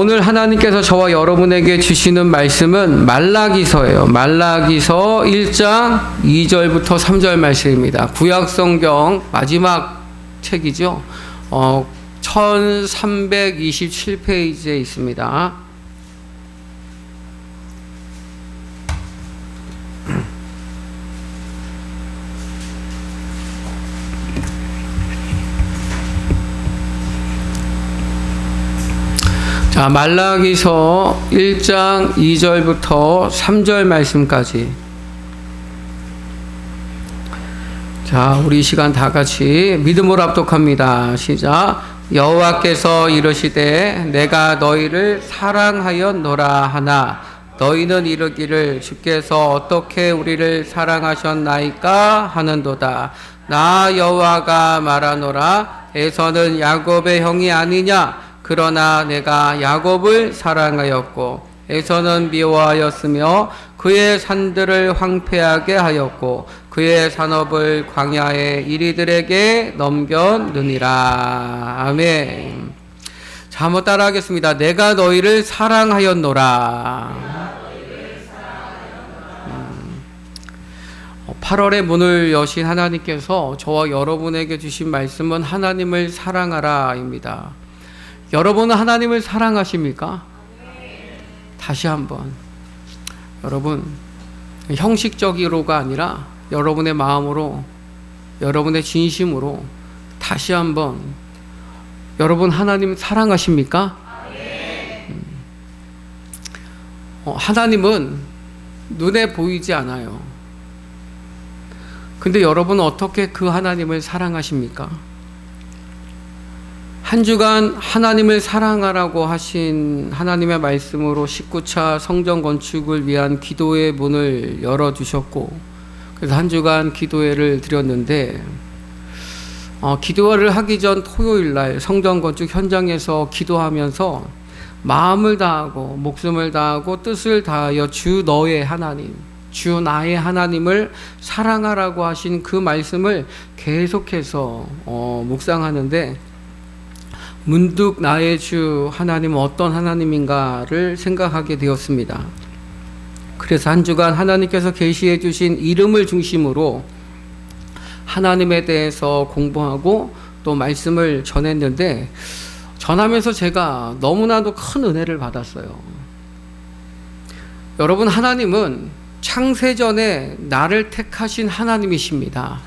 오늘 하나님께서 저와 여러분에게 주시는 말씀은 말라기서예요. 말라기서 1장 2절부터 3절 말씀입니다. 구약 성경 마지막 책이죠. 어, 1327페이지에 있습니다. 자, 말라기서 1장 2절부터 3절 말씀까지. 자, 우리 이 시간 다 같이 믿음으로 합독합니다. 시작. 여호와께서 이르시되 내가 너희를 사랑하였노라 하나 너희는 이르기를 주께서 어떻게 우리를 사랑하셨나이까 하는도다. 나 여호와가 말하노라 에서는 야곱의 형이 아니냐 그러나 내가 야곱을 사랑하였고 에서는 미워하였으며 그의 산들을 황폐하게 하였고 그의 산업을 광야의 이리들에게 넘겼느니라 아멘. 자 한번 따라하겠습니다. 내가 너희를 사랑하였노라. 음. 8월의 문을 여신 하나님께서 저와 여러분에게 주신 말씀은 하나님을 사랑하라입니다. 여러분은 하나님을 사랑하십니까? 다시 한번. 여러분, 형식적으로가 아니라 여러분의 마음으로, 여러분의 진심으로 다시 한번 여러분 하나님 사랑하십니까? 음. 어, 하나님은 눈에 보이지 않아요. 근데 여러분은 어떻게 그 하나님을 사랑하십니까? 한 주간 하나님을 사랑하라고 하신 하나님의 말씀으로 19차 성전 건축을 위한 기도의 문을 열어주셨고, 그래서 한 주간 기도회를 드렸는데, 어, 기도를 하기 전 토요일 날 성전 건축 현장에서 기도하면서 마음을 다하고 목숨을 다하고 뜻을 다하여 주 너의 하나님, 주 나의 하나님을 사랑하라고 하신 그 말씀을 계속해서 어, 묵상하는데 문득 나의 주 하나님은 어떤 하나님인가를 생각하게 되었습니다. 그래서 한 주간 하나님께서 계시해 주신 이름을 중심으로 하나님에 대해서 공부하고 또 말씀을 전했는데 전하면서 제가 너무나도 큰 은혜를 받았어요. 여러분 하나님은 창세전에 나를 택하신 하나님이십니다.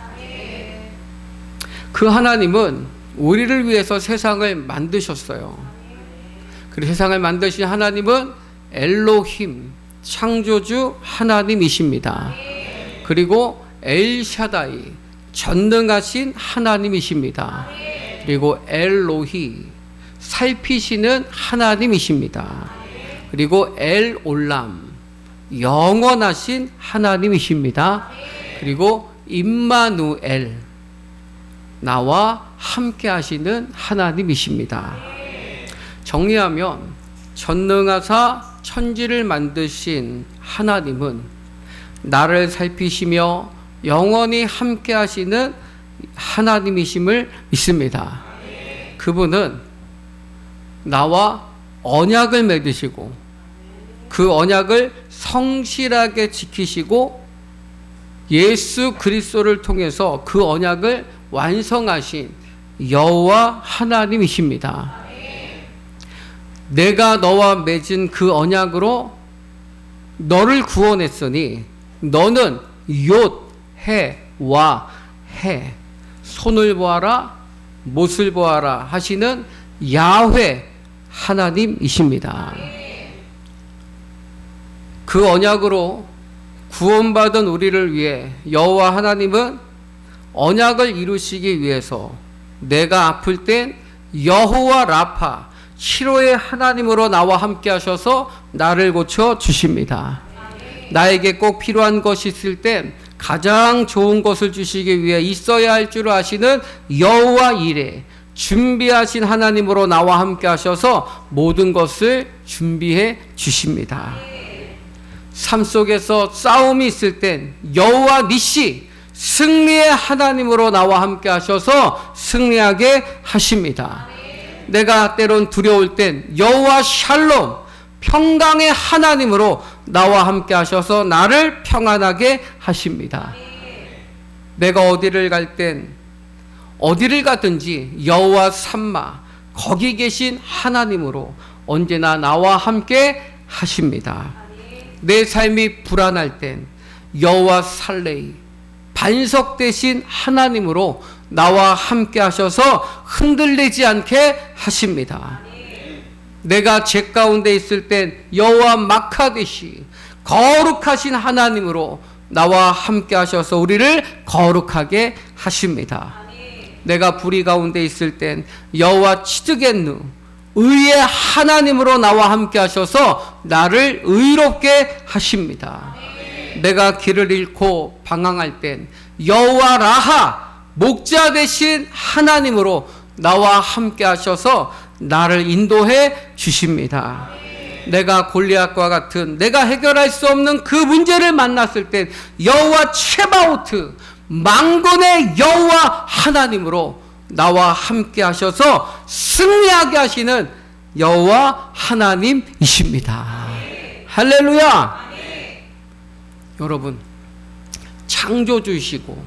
그 하나님은 우리를 위해서 세상을 만드셨어요. 그리고 세상을 만드신 하나님은 엘로힘, 창조주 하나님이십니다. 그리고 엘샤다이, 전능하신 하나님이십니다. 그리고 엘로히, 살피시는 하나님이십니다. 그리고 엘올람, 영원하신 하나님이십니다. 그리고 임마누엘, 나와 함께 하시는 하나님이십니다. 정리하면 전능하사 천지를 만드신 하나님은 나를 살피시며 영원히 함께 하시는 하나님이심을 믿습니다. 그분은 나와 언약을 맺으시고 그 언약을 성실하게 지키시고 예수 그리스도를 통해서 그 언약을 완성하신 여호와 하나님이십니다. 내가 너와 맺은 그 언약으로 너를 구원했으니 너는 욤, 해, 와, 해 손을 보아라 못을 보아라 하시는 야훼 하나님이십니다. 그 언약으로 구원받은 우리를 위해 여호와 하나님은 언약을 이루시기 위해서 내가 아플 땐 여호와 라파 치료의 하나님으로 나와 함께 하셔서 나를 고쳐 주십니다. 나에게 꼭 필요한 것이 있을 땐 가장 좋은 것을 주시기 위해 있어야 할 줄 아시는 여호와 이레 준비하신 하나님으로 나와 함께 하셔서 모든 것을 준비해 주십니다. 삶 속에서 싸움이 있을 땐 여호와 니시 승리의 하나님으로 나와 함께 하셔서 승리하게 하십니다. 내가 때론 두려울 땐 여호와 샬롬 평강의 하나님으로 나와 함께 하셔서 나를 평안하게 하십니다. 내가 어디를 갈 땐 어디를 가든지 여호와 삼마 거기 계신 하나님으로 언제나 나와 함께 하십니다. 내 삶이 불안할 땐 여호와 살레이 반석 대신 하나님으로 나와 함께 하셔서 흔들리지 않게 하십니다. 내가 죄 가운데 있을 땐 여호와 마카데시 거룩하신 하나님으로 나와 함께 하셔서 우리를 거룩하게 하십니다. 내가 불의 가운데 있을 땐 여호와 치드겐누 의의 하나님으로 나와 함께 하셔서 나를 의롭게 하십니다. 내가 길을 잃고 방황할 땐 여호와 라하 목자 되신 하나님으로 나와 함께 하셔서 나를 인도해 주십니다. 내가 골리앗과 같은 내가 해결할 수 없는 그 문제를 만났을 땐 여호와 체바오트 망군의 여호와 하나님으로 나와 함께 하셔서 승리하게 하시는 여호와 하나님이십니다. 할렐루야. 여러분 창조주이시고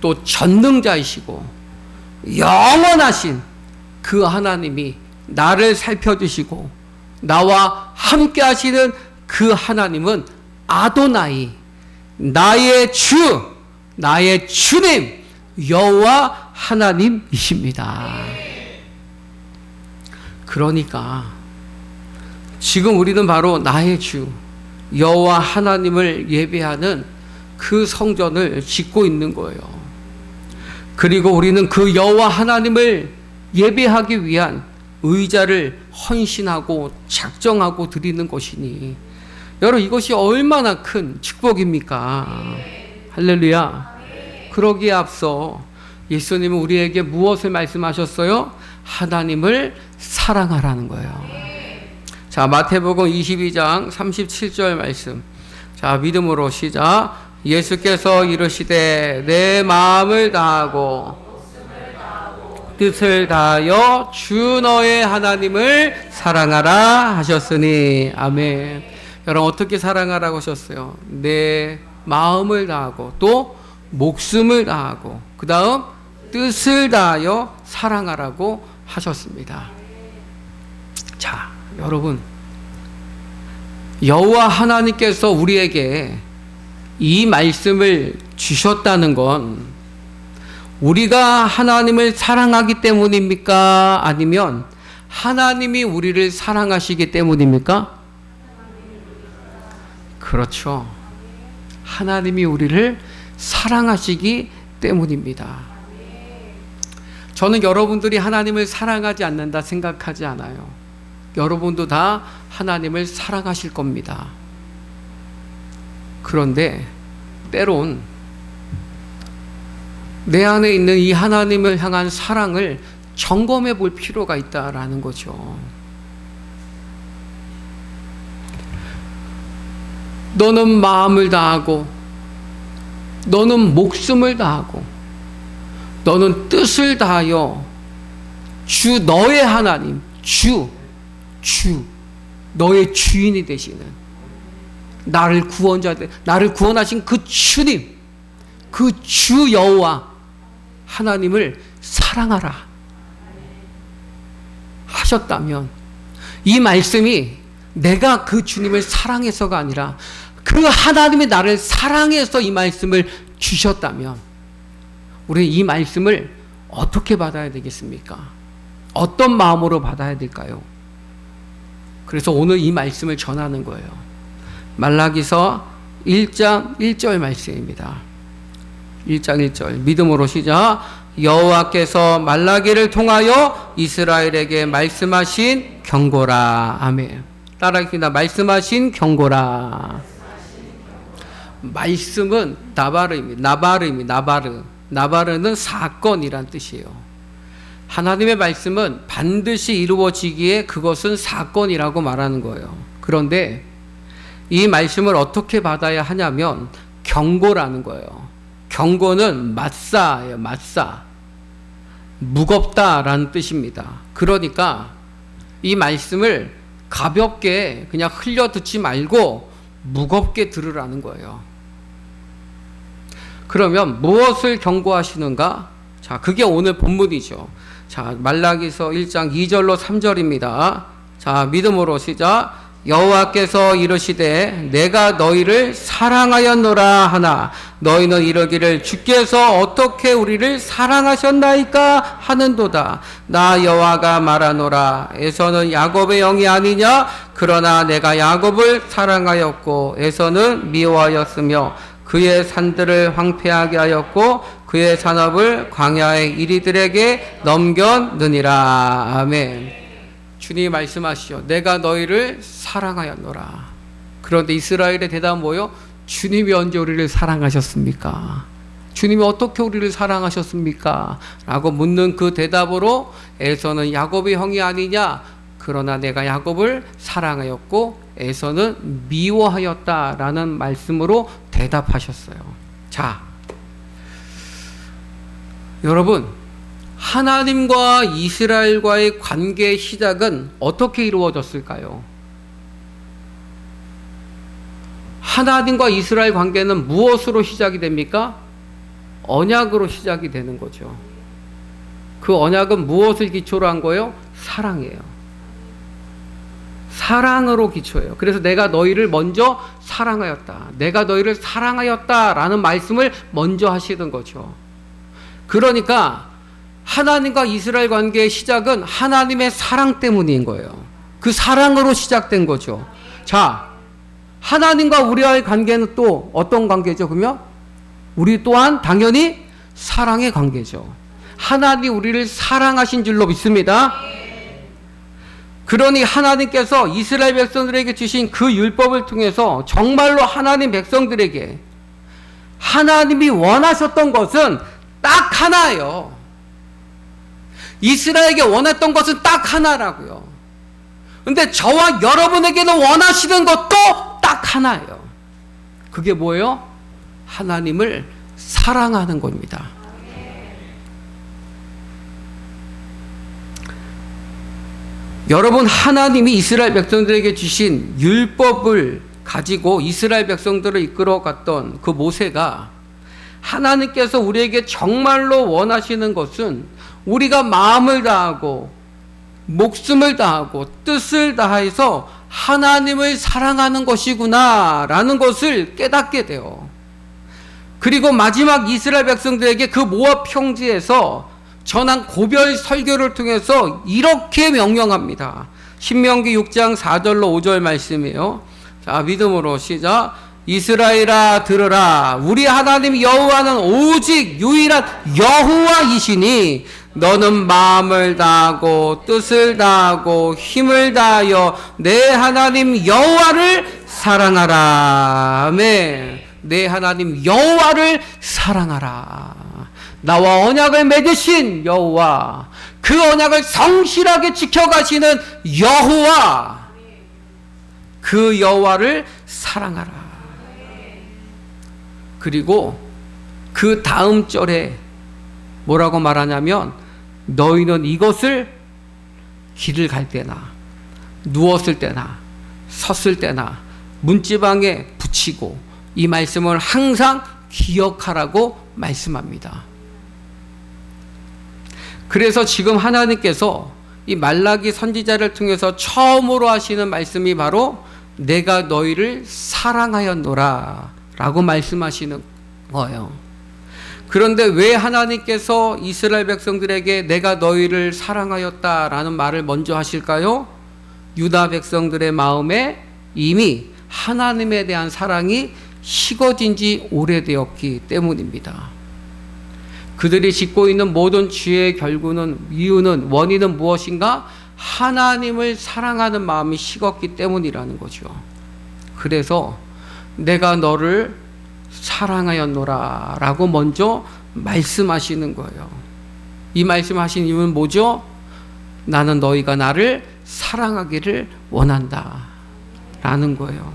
또 전능자이시고 영원하신 그 하나님이 나를 살펴주시고 나와 함께 하시는 그 하나님은 아도나이 나의 주 나의 주님 여호와 하나님이십니다. 그러니까 지금 우리는 바로 나의 주 여호와 하나님을 예배하는 그 성전을 짓고 있는 거예요. 그리고 우리는 그 여호와 하나님을 예배하기 위한 의자를 헌신하고 작정하고 드리는 것이니 여러분 이것이 얼마나 큰 축복입니까? 할렐루야. 그러기에 앞서 예수님은 우리에게 무엇을 말씀하셨어요? 하나님을 사랑하라는 거예요. 자, 마태복음 22장 37절 말씀. 자, 믿음으로 시작. 예수께서 이르시되 내 마음을 다하고 뜻을 다하여 주 너의 하나님을 사랑하라 하셨으니 아멘. 여러분 어떻게 사랑하라고 하셨어요? 내 마음을 다하고 또 목숨을 다하고 그 다음 뜻을 다하여 사랑하라고 하셨습니다. 자, 여러분 여호와 하나님께서 우리에게 이 말씀을 주셨다는 건 우리가 하나님을 사랑하기 때문입니까? 아니면 하나님이 우리를 사랑하시기 때문입니까? 그렇죠. 하나님이 우리를 사랑하시기 때문입니다. 저는 여러분들이 하나님을 사랑하지 않는다 생각하지 않아요. 여러분도 다 하나님을 사랑하실 겁니다. 그런데 때론 내 안에 있는 이 하나님을 향한 사랑을 점검해 볼 필요가 있다라는 거죠. 너는 마음을 다하고, 너는 목숨을 다하고, 너는 뜻을 다하여 주 너의 하나님, 주, 주, 너의 주인이 되시는 나를 구원자, 나를 구원하신 그 주님, 그 주 여호와 하나님을 사랑하라 하셨다면 이 말씀이 내가 그 주님을 사랑해서가 아니라 그 하나님이 나를 사랑해서 이 말씀을 주셨다면 우리 이 말씀을 어떻게 받아야 되겠습니까? 어떤 마음으로 받아야 될까요? 그래서 오늘 이 말씀을 전하는 거예요. 말라기서 1장 1절 말씀입니다. 1장 1절. 믿음으로 시작. 여호와께서 말라기를 통하여 이스라엘에게 말씀하신 경고라. 아멘. 따라하겠습니다. 말씀하신 경고라. 말씀은 나바르입니다. 나바르입니다. 나바르. 나바르는 사건이란 뜻이에요 하나님의 말씀은 반드시 이루어지기에 그것은 사건이라고 말하는 거예요 그런데 이 말씀을 어떻게 받아야 하냐면 경고라는 거예요 경고는 맞사예요, 맞사. 무겁다라는 뜻입니다. 그러니까 이 말씀을 가볍게 그냥 흘려 듣지 말고 무겁게 들으라는 거예요. 그러면 무엇을 경고하시는가? 자, 그게 오늘 본문이죠. 자, 말라기서 1장 2절로 3절입니다. 자, 믿음으로 시작. 여호와께서 이르시되 내가 너희를 사랑하였노라 하나 너희는 이러기를 주께서 어떻게 우리를 사랑하셨나이까 하는도다 나 여호와가 말하노라 에서는 야곱의 영이 아니냐 그러나 내가 야곱을 사랑하였고 에서는 미워하였으며 그의 산들을 황폐하게 하였고 그의 산업을 광야의 이리들에게 넘겼느니라 아멘. 주님이 말씀하시죠. 내가 너희를 사랑하였노라. 그런데 이스라엘의 대답은 뭐요? 주님이 언제 우리를 사랑하셨습니까? 주님이 어떻게 우리를 사랑하셨습니까? 라고 묻는 그 대답으로 에서는 야곱의 형이 아니냐? 그러나 내가 야곱을 사랑하였고 에서는 미워하였다라는 말씀으로 대답하셨어요. 자, 여러분, 하나님과 이스라엘과의 관계의 시작은 어떻게 이루어졌을까요? 하나님과 이스라엘 관계는 무엇으로 시작이 됩니까? 언약으로 시작이 되는 거죠. 그 언약은 무엇을 기초로 한 거예요? 사랑이에요. 사랑으로 기초해요. 그래서 내가 너희를 먼저 사랑하였다. 내가 너희를 사랑하였다 라는 말씀을 먼저 하시는 거죠. 그러니까 하나님과 이스라엘 관계의 시작은 하나님의 사랑 때문인 거예요. 그 사랑으로 시작된 거죠. 자, 하나님과 우리와의 관계는 또 어떤 관계죠, 그러면? 우리 또한 당연히 사랑의 관계죠. 하나님 우리를 사랑하신 줄로 믿습니다. 그러니 하나님께서 이스라엘 백성들에게 주신 그 율법을 통해서 정말로 하나님 백성들에게 하나님이 원하셨던 것은 딱 하나예요. 이스라엘에게 원했던 것은 딱 하나라고요. 근데 저와 여러분에게는 원하시는 것도 딱 하나예요. 그게 뭐예요? 하나님을 사랑하는 겁니다. 여러분, 하나님이 이스라엘 백성들에게 주신 율법을 가지고 이스라엘 백성들을 이끌어 갔던 그 모세가 하나님께서 우리에게 정말로 원하시는 것은 우리가 마음을 다하고 목숨을 다하고 뜻을 다해서 하나님을 사랑하는 것이구나라는 것을 깨닫게 돼요. 그리고 마지막 이스라엘 백성들에게 그 모압 평지에서 전한 고별 설교를 통해서 이렇게 명령합니다. 신명기 6장 4절로 5절 말씀이에요. 자, 믿음으로 시작. 이스라엘아 들으라 우리 하나님 여호와는 오직 유일한 여호와이시니 너는 마음을 다하고 뜻을 다하고 힘을 다하여 내 하나님 여호와를 사랑하라. 내 하나님 여호와를 사랑하라. 나와 언약을 맺으신 여호와, 그 언약을 성실하게 지켜가시는 여호와, 그 여호와를 사랑하라. 그리고 그 다음 절에 뭐라고 말하냐면 너희는 이것을 길을 갈 때나 누웠을 때나 섰을 때나 문지방에 붙이고 이 말씀을 항상 기억하라고 말씀합니다. 그래서 지금 하나님께서 이 말라기 선지자를 통해서 처음으로 하시는 말씀이 바로 내가 너희를 사랑하였노라 라고 말씀하시는 거예요. 그런데 왜 하나님께서 이스라엘 백성들에게 내가 너희를 사랑하였다 라는 말을 먼저 하실까요? 유다 백성들의 마음에 이미 하나님에 대한 사랑이 식어진 지 오래되었기 때문입니다. 그들이 짓고 있는 모든 죄의 결국은 이유는 원인은 무엇인가? 하나님을 사랑하는 마음이 식었기 때문이라는 거죠. 그래서 내가 너를 사랑하였노라 라고 먼저 말씀하시는 거예요. 이 말씀하신 이유는 뭐죠? 나는 너희가 나를 사랑하기를 원한다. 라는 거예요.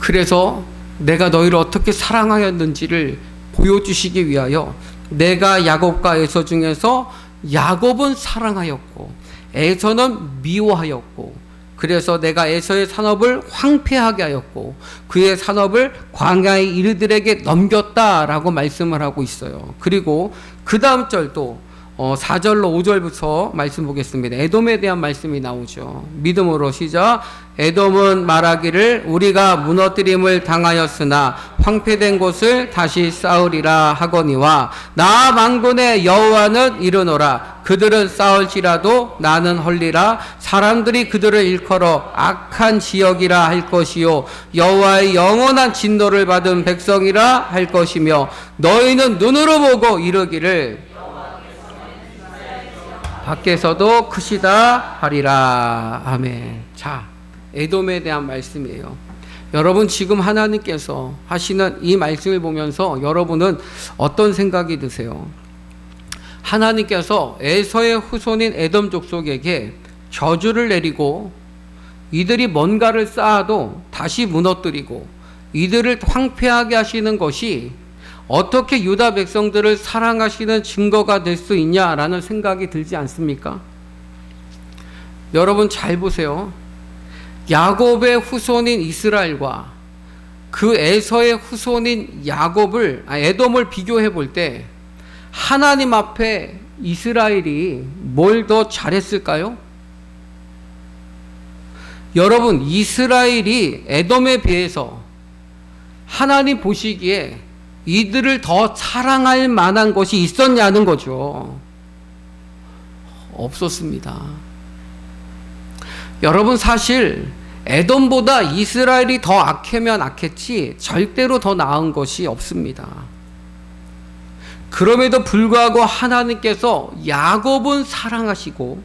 그래서 내가 너희를 어떻게 사랑하였는지를 보여주시기 위하여 내가 야곱과 에서 중에서 야곱은 사랑하였고 에서는 미워하였고 그래서 내가 에서의 산업을 황폐하게 하였고 그의 산업을 광야의 이르들에게 넘겼다라고 말씀을 하고 있어요. 그리고 그 다음 절도 어, 4절로 5절부터 말씀 보겠습니다. 에돔에 대한 말씀이 나오죠. 믿음으로 시작. 에돔은 말하기를 우리가 무너뜨림을 당하였으나 황폐된 곳을 다시 쌓으리라 하거니와 나 망군의 여호와는 이르노라 그들은 싸울지라도 나는 헐리라 사람들이 그들을 일컬어 악한 지역이라 할 것이요 여호와의 영원한 진노를 받은 백성이라 할 것이며 너희는 눈으로 보고 이르기를 밖에서도 크시다 하리라. 아멘. 자, 에돔에 대한 말씀이에요. 여러분 지금 하나님께서 하시는 이 말씀을 보면서 여러분은 어떤 생각이 드세요? 하나님께서 에서의 후손인 에돔 족속에게 저주를 내리고 이들이 뭔가를 쌓아도 다시 무너뜨리고 이들을 황폐하게 하시는 것이 어떻게 유다 백성들을 사랑하시는 증거가 될 수 있냐라는 생각이 들지 않습니까? 여러분 잘 보세요. 야곱의 후손인 이스라엘과 그 에서의 후손인 야곱을 아, 에돔을 비교해 볼 때 하나님 앞에 이스라엘이 뭘 더 잘했을까요? 여러분 이스라엘이 에돔에 비해서 하나님 보시기에 이들을 더 사랑할 만한 것이 있었냐는 거죠. 없었습니다. 여러분 사실 에돔보다 이스라엘이 더 악하면 악했지 절대로 더 나은 것이 없습니다. 그럼에도 불구하고 하나님께서 야곱은 사랑하시고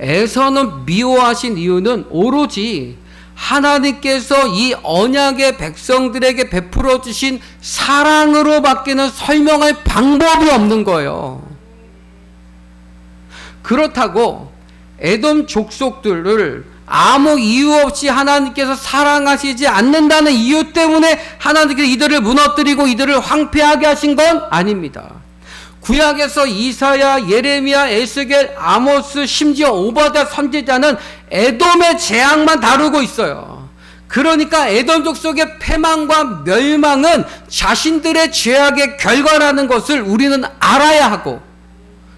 에서는 미워하신 이유는 오로지 하나님께서 이 언약의 백성들에게 베풀어 주신 사랑으로 밖에는 설명할 방법이 없는 거예요. 그렇다고 에돔 족속들을 아무 이유 없이 하나님께서 사랑하시지 않는다는 이유 때문에 하나님께서 이들을 무너뜨리고 이들을 황폐하게 하신 건 아닙니다. 구약에서 이사야, 예레미야, 에스겔, 아모스, 심지어 오바다 선지자는 에돔의 재앙만 다루고 있어요. 그러니까 에돔 족 속의 패망과 멸망은 자신들의 죄악의 결과라는 것을 우리는 알아야 하고,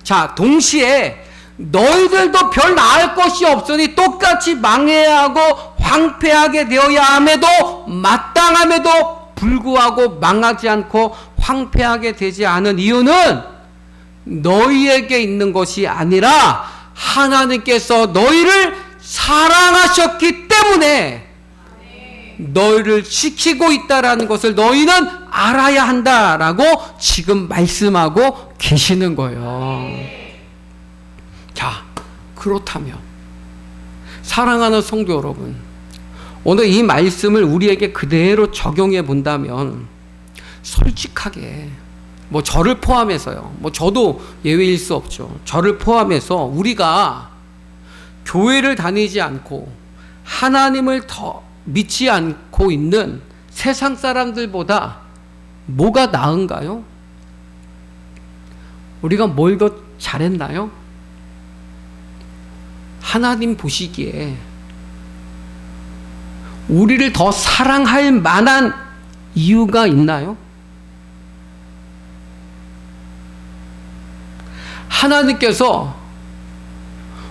자, 동시에 너희들도 별 나을 것이 없으니 똑같이 망해야 하고 황폐하게 되어야 함에도 마땅함에도 불구하고 망하지 않고 황폐하게 되지 않은 이유는 너희에게 있는 것이 아니라 하나님께서 너희를 사랑하셨기 때문에 너희를 지키고 있다라는 것을 너희는 알아야 한다라고 지금 말씀하고 계시는 거예요. 자, 그렇다면 사랑하는 성도 여러분, 오늘 이 말씀을 우리에게 그대로 적용해 본다면 솔직하게 뭐 저를 포함해서요. 뭐 저도 예외일 수 없죠. 저를 포함해서 우리가 교회를 다니지 않고 하나님을 더 믿지 않고 있는 세상 사람들보다 뭐가 나은가요? 우리가 뭘 더 잘했나요? 하나님 보시기에 우리를 더 사랑할 만한 이유가 있나요? 하나님께서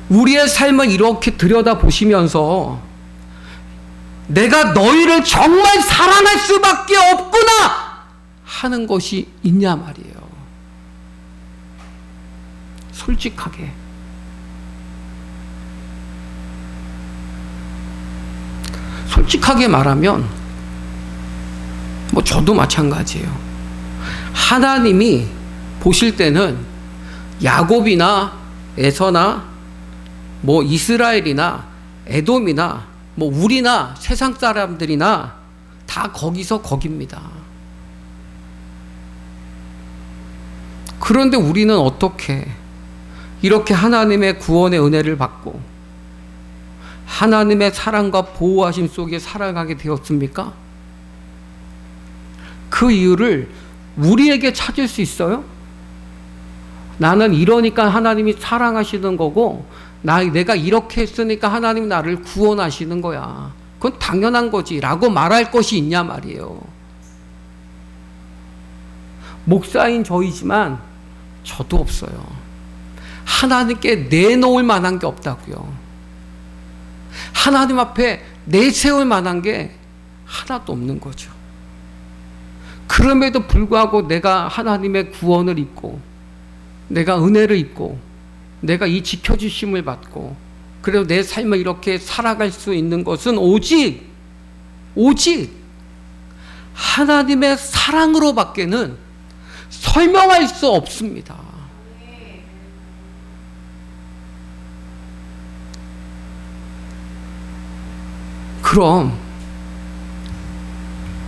우리의 삶을 이렇게 들여다 보시면서 내가 너희를 정말 사랑할 수밖에 없구나 하는 것이 있냐 말이에요. 솔직하게. 솔직하게 말하면 뭐 저도 마찬가지예요. 하나님이 보실 때는 야곱이나 에서나 뭐 이스라엘이나 에돔이나 뭐 우리나 세상 사람들이나 다 거기서 거깁니다. 그런데 우리는 어떻게 이렇게 하나님의 구원의 은혜를 받고 하나님의 사랑과 보호하심 속에 살아가게 되었습니까? 그 이유를 우리에게 찾을 수 있어요? 나는 이러니까 하나님이 사랑하시는 거고, 나, 내가 이렇게 했으니까 하나님 나를 구원하시는 거야. 그건 당연한 거지. 라고 말할 것이 있냐 말이에요. 목사인 저이지만 저도 없어요. 하나님께 내놓을 만한 게 없다고요. 하나님 앞에 내세울 만한 게 하나도 없는 거죠. 그럼에도 불구하고 내가 하나님의 구원을 입고, 내가 은혜를 입고, 내가 이 지켜주심을 받고, 그래도 내 삶을 이렇게 살아갈 수 있는 것은 오직, 오직 하나님의 사랑으로 밖에는 설명할 수 없습니다. 그럼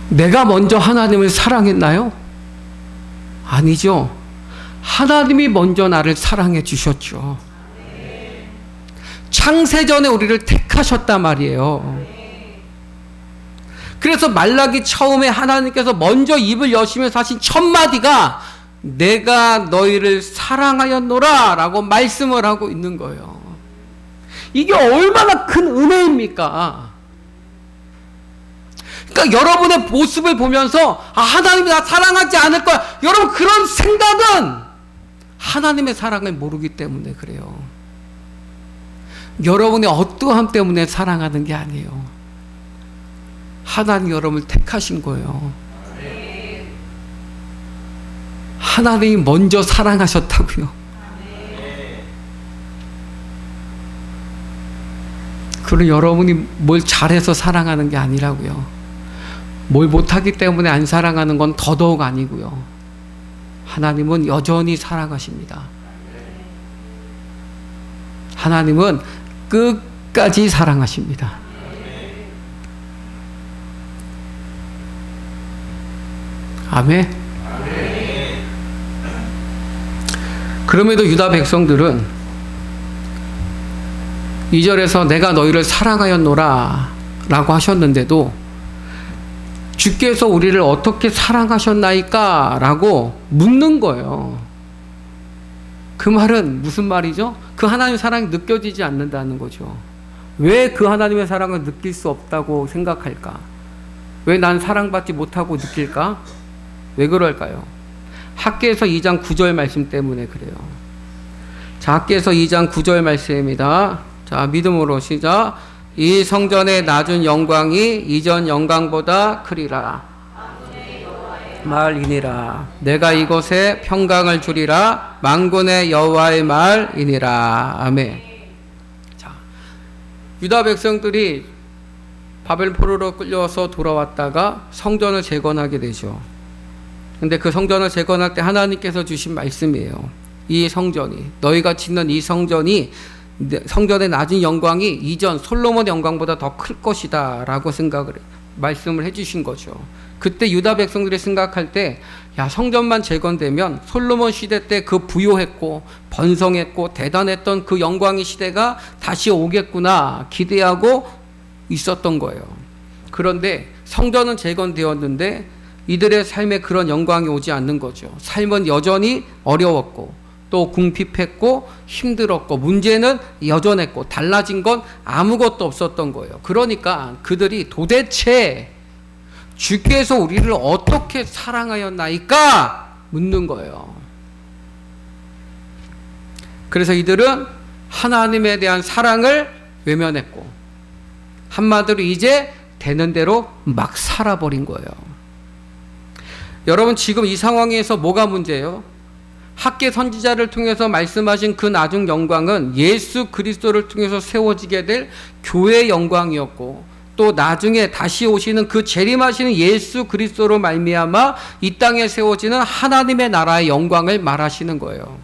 내가 먼저 하나님을 사랑했나요? 아니죠. 하나님이 먼저 나를 사랑해 주셨죠. 창세전에 우리를 택하셨단 말이에요. 그래서 말라기 처음에 하나님께서 먼저 입을 여시면서 하신 첫 마디가 내가 너희를 사랑하였노라 라고 말씀을 하고 있는 거예요. 이게 얼마나 큰 은혜입니까? 그러니까 여러분의 모습을 보면서 아, 하나님이 나 사랑하지 않을 거야. 여러분 그런 생각은 하나님의 사랑을 모르기 때문에 그래요. 여러분의 어떠함 때문에 사랑하는 게 아니에요. 하나님 여러분을 택하신 거예요. 하나님이 먼저 사랑하셨다고요. 그리고 여러분이 뭘 잘해서 사랑하는 게 아니라고요. 뭘 못하기 때문에 안 사랑하는 건 더더욱 아니고요. 하나님은 여전히 사랑하십니다. 하나님은 끝까지 사랑하십니다. 아멘. 그럼에도 유다 백성들은 이절에서 내가 너희를 사랑하였노라 라고 하셨는데도 주께서 우리를 어떻게 사랑하셨나이까? 라고 묻는 거예요. 그 말은 무슨 말이죠? 그 하나님의 사랑이 느껴지지 않는다는 거죠. 왜 그 하나님의 사랑을 느낄 수 없다고 생각할까? 왜 난 사랑받지 못하고 느낄까? 왜 그럴까요? 학계에서 2장 9절 말씀 때문에 그래요. 자, 학계에서 2장 9절 말씀입니다. 자, 믿음으로 시작. 이 성전의 낮은 영광이 이전 영광보다 크리라. 말이니라. 내가 이곳에 평강을 주리라. 만군의 여호와의 말이니라. 아멘. 자, 유다 백성들이 바벨 포로로 끌려서 돌아왔다가 성전을 재건하게 되죠. 근데 그 성전을 재건할 때 하나님께서 주신 말씀이에요. 이 성전이 너희가 짓는 이 성전이 성전의 낮은 영광이 이전 솔로몬 영광보다 더 클 것이다 라고 생각을 말씀을 해주신 거죠. 그때 유다 백성들이 생각할 때, 야 성전만 재건되면 솔로몬 시대 때 그 부요했고 번성했고 대단했던 그 영광의 시대가 다시 오겠구나 기대하고 있었던 거예요. 그런데 성전은 재건되었는데 이들의 삶에 그런 영광이 오지 않는 거죠. 삶은 여전히 어려웠고 또 궁핍했고 힘들었고 문제는 여전했고 달라진 건 아무것도 없었던 거예요. 그러니까 그들이 도대체 주께서 우리를 어떻게 사랑하였나이까 묻는 거예요. 그래서 이들은 하나님에 대한 사랑을 외면했고 한마디로 이제 되는 대로 막 살아버린 거예요. 여러분 지금 이 상황에서 뭐가 문제예요? 학계 선지자를 통해서 말씀하신 그 나중 영광은 예수 그리스도를 통해서 세워지게 될 교회의 영광이었고 또 나중에 다시 오시는 그 재림하시는 예수 그리스도로 말미암아 이 땅에 세워지는 하나님의 나라의 영광을 말하시는 거예요.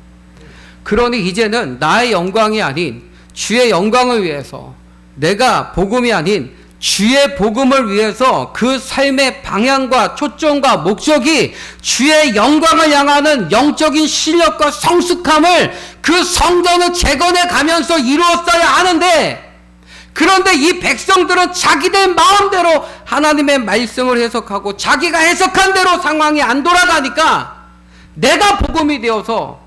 그러니 이제는 나의 영광이 아닌 주의 영광을 위해서 내가 복음이 아닌 주의 복음을 위해서 그 삶의 방향과 초점과 목적이 주의 영광을 향하는 영적인 실력과 성숙함을 그 성전을 재건해 가면서 이루었어야 하는데 그런데 이 백성들은 자기들 마음대로 하나님의 말씀을 해석하고 자기가 해석한 대로 상황이 안 돌아가니까 내가 복음이 되어서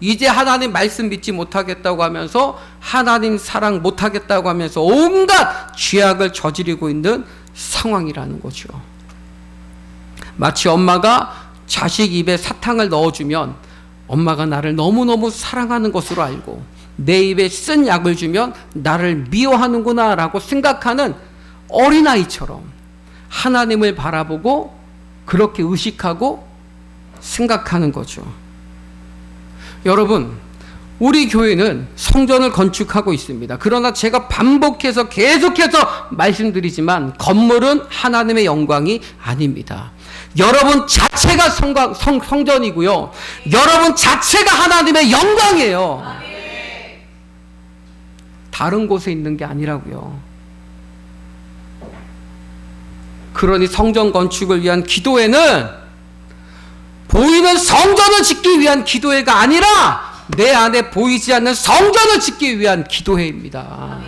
이제 하나님 말씀 믿지 못하겠다고 하면서 하나님 사랑 못하겠다고 하면서 온갖 죄악을 저지르고 있는 상황이라는 거죠. 마치 엄마가 자식 입에 사탕을 넣어주면 엄마가 나를 너무너무 사랑하는 것으로 알고 내 입에 쓴 약을 주면 나를 미워하는구나 라고 생각하는 어린아이처럼 하나님을 바라보고 그렇게 의식하고 생각하는 거죠. 여러분, 우리 교회는 성전을 건축하고 있습니다. 그러나 제가 반복해서 계속해서 말씀드리지만 건물은 하나님의 영광이 아닙니다. 여러분 자체가 성광, 성, 성전이고요. 여러분 자체가 하나님의 영광이에요. 다른 곳에 있는 게 아니라고요. 그러니 성전 건축을 위한 기도회는 보이는 성전을 짓기 위한 기도회가 아니라 내 안에 보이지 않는 성전을 짓기 위한 기도회입니다.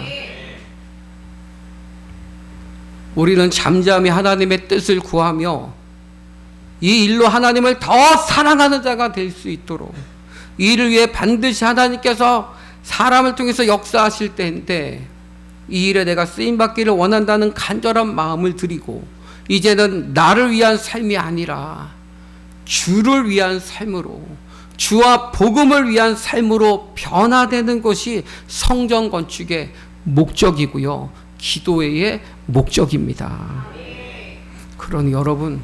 우리는 잠잠히 하나님의 뜻을 구하며 이 일로 하나님을 더 사랑하는 자가 될 수 있도록 이 일을 위해 반드시 하나님께서 사람을 통해서 역사하실 때인데 이 일에 내가 쓰임 받기를 원한다는 간절한 마음을 드리고 이제는 나를 위한 삶이 아니라 주를 위한 삶으로 주와 복음을 위한 삶으로 변화되는 것이 성전 건축의 목적이고요. 기도회의 목적입니다. 그러니 여러분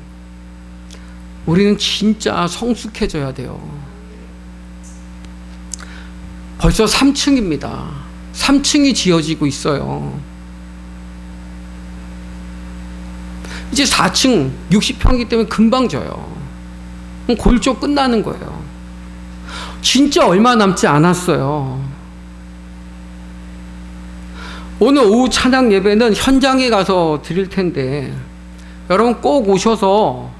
우리는 진짜 성숙해져야 돼요. 벌써 3층입니다. 3층이 지어지고 있어요. 이제 4층 60평이기 때문에 금방 져요. 골조 끝나는 거예요. 진짜 얼마 남지 않았어요. 오늘 오후 찬양 예배는 현장에 가서 드릴 텐데 여러분 꼭 오셔서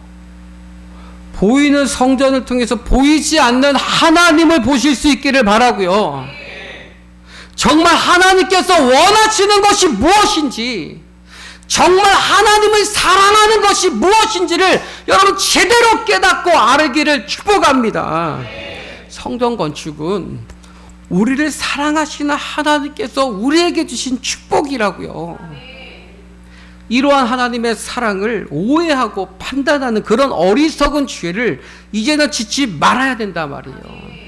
보이는 성전을 통해서 보이지 않는 하나님을 보실 수 있기를 바라고요. 정말 하나님께서 원하시는 것이 무엇인지 정말 하나님을 사랑하는 것이 무엇인지를 여러분 제대로 깨닫고 알기를 축복합니다. 성전 건축은 우리를 사랑하시는 하나님께서 우리에게 주신 축복이라고요. 이러한 하나님의 사랑을 오해하고 판단하는 그런 어리석은 죄를 이제는 짓지 말아야 된다 말이에요.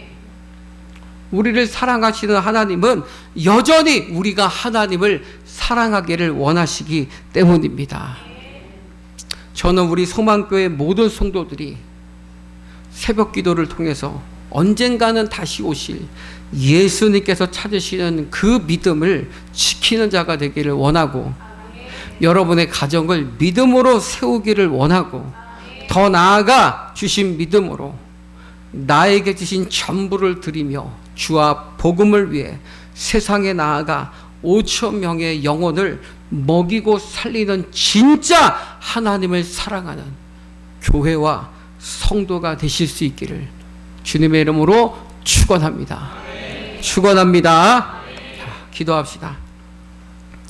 우리를 사랑하시는 하나님은 여전히 우리가 하나님을 사랑하기를 원하시기 때문입니다. 저는 우리 소망교회 모든 성도들이 새벽 기도를 통해서 언젠가는 다시 오실 예수님께서 찾으시는 그 믿음을 지키는 자가 되기를 원하고 여러분의 가정을 믿음으로 세우기를 원하고 더 나아가 주신 믿음으로 나에게 주신 전부를 드리며 주와 복음을 위해 세상에 나아가 5천 명의 영혼을 먹이고 살리는 진짜 하나님을 사랑하는 교회와 성도가 되실 수 있기를 주님의 이름으로 축원합니다. 축원합니다. 기도합시다.